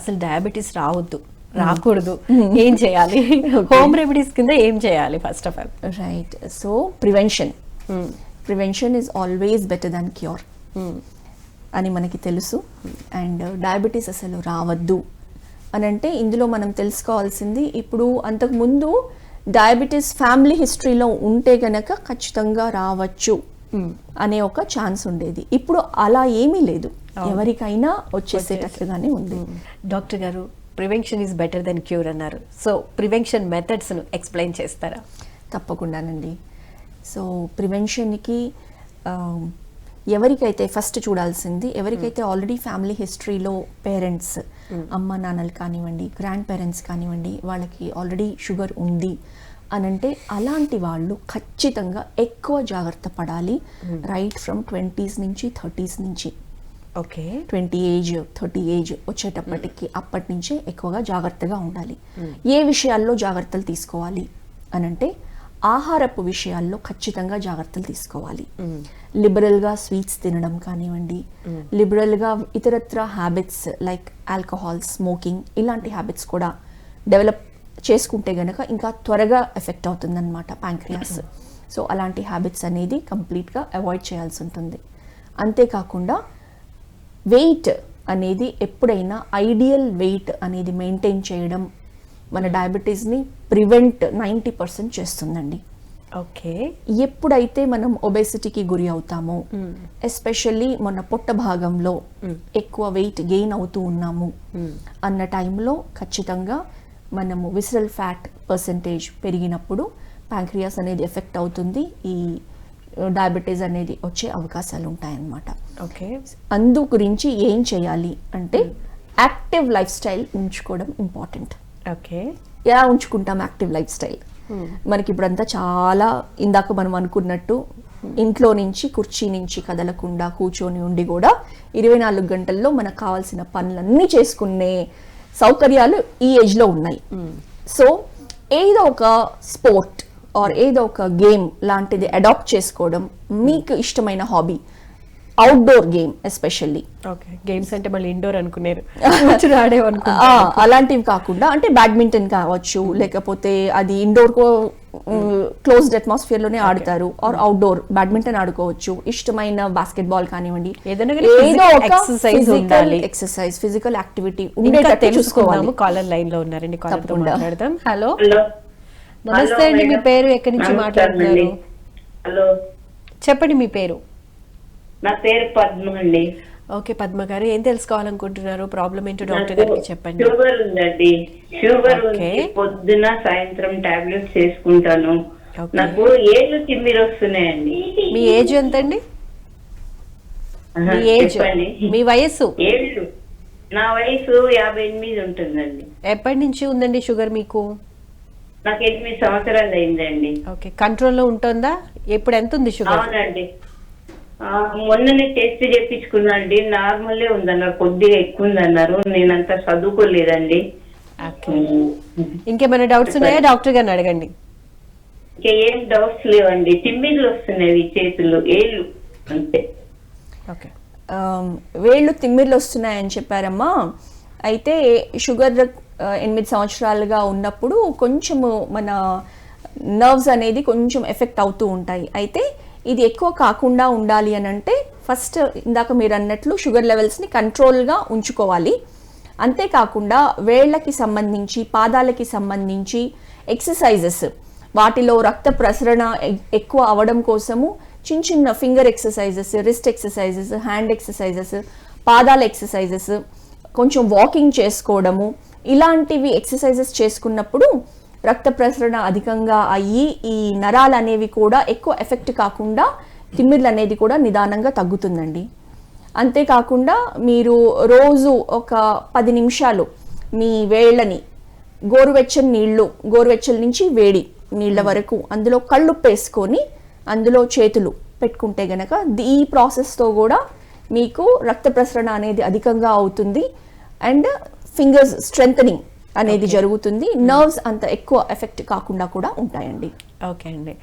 అసలు డయాబెటీస్ రావద్దు రాకూడదు. ఏం చేయాలి? హోమ్ రెమెడీస్ కింద ఏం చేయాలి first of all right so prevention prevention is always better than cure అని మనకి తెలుసు. అండ్ డయాబెటీస్ అసలు రావద్దు. అని అంటే ఇందులో మనం తెలుసుకోవాల్సింది ఇప్పుడు అంతకుముందు డయాబెటీస్ ఫ్యామిలీ హిస్టరీలో ఉంటే గనక ఖచ్చితంగా రావచ్చు. అనే ఒక ఛాన్స్ ఉండేది. ఇప్పుడు అలా ఏమీ లేదు. ఎవరికైనా వచ్చేసేటట్లుగానే ఉంది. డాక్టర్ గారు prevention is better than cure అన్నారు. సో ప్రివెన్షన్ మెథడ్స్ను ఎక్స్ప్లెయిన్ చేస్తారా? తప్పకుండానండి. సో ప్రివెన్షన్కి ఎవరికైతే ఫస్ట్ చూడాల్సింది ఎవరికైతే ఆల్రెడీ ఫ్యామిలీ హిస్టరీలో పేరెంట్స్ అమ్మ నాన్నలు కానివ్వండి గ్రాండ్ పేరెంట్స్ కానివ్వండి వాళ్ళకి ఆల్రెడీ షుగర్ ఉంది అని అంటే అలాంటి వాళ్ళు ఖచ్చితంగా ఎక్కువ జాగ్రత్త పడాలి. రైట్ ఫ్రమ్ ట్వంటీస్ నుంచి థర్టీస్ నుంచి. Okay. Twenty age thirty age వచ్చేటప్పటికి అప్పటి నుంచే ఎక్కువగా జాగ్రత్తగా ఉండాలి. ఏ విషయాల్లో జాగ్రత్తలు తీసుకోవాలి? అనంటే ఆహారపు విషయాల్లో ఖచ్చితంగా జాగ్రత్తలు తీసుకోవాలి. లిబరల్గా స్వీట్స్ తినడం కానివ్వండి. లిబరల్గా ఇతరత్ర హ్యాబిట్స్ లైక్ ఆల్కహాల్ స్మోకింగ్ ఇలాంటి హ్యాబిట్స్ కూడా డెవలప్ చేసుకుంటే గనక ఇంకా త్వరగా ఎఫెక్ట్ అవుతుందన్నమాట ప్యాంక్రియాస్. సో అలాంటి హ్యాబిట్స్ అనేది కంప్లీట్గా అవాయిడ్ చేయాల్సి ఉంటుంది. అంతేకాకుండా వెయిట్ అనేది ఎప్పుడైనా ఐడియల్ వెయిట్ అనేది మెయింటైన్ చేయడం మన డయాబెటీస్ని ప్రివెంట్ నైంటీ పర్సెంట్ చేస్తుందండి. ఓకే. ఎప్పుడైతే మనం ఒబేసిటీకి గురి అవుతామో ఎస్పెషల్లీ మన పొట్ట భాగంలో ఎక్కువ వెయిట్ గెయిన్ అవుతూ ఉన్నాము అన్న టైంలో ఖచ్చితంగా మనము విసరల్ ఫ్యాట్ పర్సంటేజ్ పెరిగినప్పుడు ప్యాంక్రియాస్ అనేది ఎఫెక్ట్ అవుతుంది. ఈ డయాబెటీస్ అనేది వచ్చే అవకాశాలు ఉంటాయన్నమాట. ఓకే. అందు గురించి ఏం చేయాలి అంటే యాక్టివ్ లైఫ్ స్టైల్ ఉంచుకోవడం ఇంపార్టెంట్ ఓకే. ఎలా ఉంచుకుంటాం యాక్టివ్ లైఫ్ స్టైల్ మనకి ఇప్పుడంతా చాలా ఇందాక మనం అనుకున్నట్టు ఇంట్లో నుంచి కుర్చీ నుంచి కదలకుండా కూర్చొని ఉండి కూడా ఇరవై నాలుగు గంటల్లో మనకు కావాల్సిన పనులన్నీ చేసుకునే సౌకర్యాలు ఈ ఏజ్లో ఉన్నాయి. సో ఏదో ఒక స్పోర్ట్ ఆర్ ఏదో ఒక గేమ్ లాంటిది అడాప్ట్ చేసుకోవడం మీకు ఇష్టమైన hobby outdoor game especially okay games అంటే మళ్ళీ ఇండోర్ అనుకున్నారు. ఆడేవనుకున్నారు ఆ, అలాంటివి కాకుండా అంటే బ్యాడ్మింటన్ కావచ్చు లేకపోతే అది ఇండోర్ కో క్లోజ్డ్ అట్మాస్ఫియర్లోనే ఆడతారు. ఆర్ అవుట్డోర్ బ్యాడ్మింటన్ ఆడుకోవచ్చు. ఇష్టమైన బాస్కెట్ బాల్ కానివ్వండి. ఎక్సర్సైజ్ ఫిజికల్ యాక్టివిటీ ఉండేటట్టు చూసుకోవాలి. కాలర్ లైన్లో ఉన్నారండి కాలర్తో తప్పకుండా. మాట్లాడదాం. హలో నమస్తే అండి మీ. పేరు ఎక్కడి నుంచి మాట్లాడుతున్నారు. హలో చెప్పండి మీ పేరు. నా పేరు పద్మ అండి. ఓకే పద్మ గారు ఏం తెలుసుకోవాలనుకుంటున్నారు? ప్రాబ్లం ఏంటో డాక్టర్ గారికి చెప్పండి. షుగర్ ఉందండి. షుగర్ ఉంది. పొద్దున సాయంత్రం టాబ్లెట్స్ వేసుకుంటాను. నాకు ఏళ్ళు తిమ్మిరి వస్తున్నాయండి. మీ ఏజ్ ఎంత అండి మీ ఏజ్ మీ ఏళ్ళు. నా వయసు యాభై ఎనిమిది ఉంటుందండి. ఎప్పటి నుంచి ఉందండి షుగర్ మీకు? నాకు ఎనిమిది సంవత్సరాలు అయిందండి. ఓకే కంట్రోల్లో ఉంటుందా? ఇప్పుడు ఎంత ఉంది షుగర్? అవునండి. మొన్ననే టెస్ట్ చేయించుకున్నాండి నార్మలే ఉందన్నారు కొద్దిగా ఎక్కువ ఉందన్నారు నేనంత చదువుకోలేదండి. ఓకే. ఇంకేమైనా డౌట్స్ ఉన్నాయా? డాక్టర్ గారిని అడగండి. ఇంకా ఏం డౌట్స్ లేవండి. తిమ్మిర్లు వస్తున్నాయి చేతులు ఏళ్ళు. అంతే. ఓకే. వేళ్ళు తిమ్మిర్లు వస్తున్నాయని చెప్పారమ్మా. అయితే షుగర్ ఎనిమిది సంవత్సరాలుగా ఉన్నప్పుడు కొంచెము మన నర్వ్స్ అనేది కొంచెం ఎఫెక్ట్ అవుతూ ఉంటాయి. అయితే ఇది ఎక్కువ కాకుండా ఉండాలి అని అంటే ఫస్ట్ ఇందాక మీరు అన్నట్లు షుగర్ లెవెల్స్ని కంట్రోల్గా ఉంచుకోవాలి. అంతేకాకుండా వేళ్ళకి సంబంధించి పాదాలకి సంబంధించి ఎక్సర్సైజెస్ వాటిలో రక్త ప్రసరణ ఎక్కువ అవడం కోసము చిన్న చిన్న finger exercises wrist exercises hand exercises పాదాల ఎక్సర్సైజెస్ కొంచెం వాకింగ్ చేసుకోవడము ఇలాంటివి ఎక్సర్సైజెస్ చేసుకున్నప్పుడు రక్త ప్రసరణ అధికంగా అయ్యి ఈ నరాలు అనేవి కూడా ఎక్కువ ఎఫెక్ట్ కాకుండా తిమ్మిర్లు అనేది కూడా నిదానంగా తగ్గుతుందండి. అంతేకాకుండా మీరు రోజు ఒక పది నిమిషాలు మీ వేళ్ళని గోరువెచ్చని నీళ్ళు గోరువెచ్చల నుంచి వేడి నీళ్ళ వరకు అందులో కళ్ళుప్పు వేసుకొని అందులో చేతులు పెట్టుకుంటే గనక ది- ఈ ప్రాసెస్తో కూడా మీకు రక్త ప్రసరణ అనేది అధికంగా అవుతుంది. అండ్ ఫింగర్స్ స్ట్రెంగ్ అనేది జరుగుతుంది. నర్వ్స్ అంత ఎక్కువ ఎఫెక్ట్ కాకుండా కూడా ఉంటాయండి. ఓకే అండి.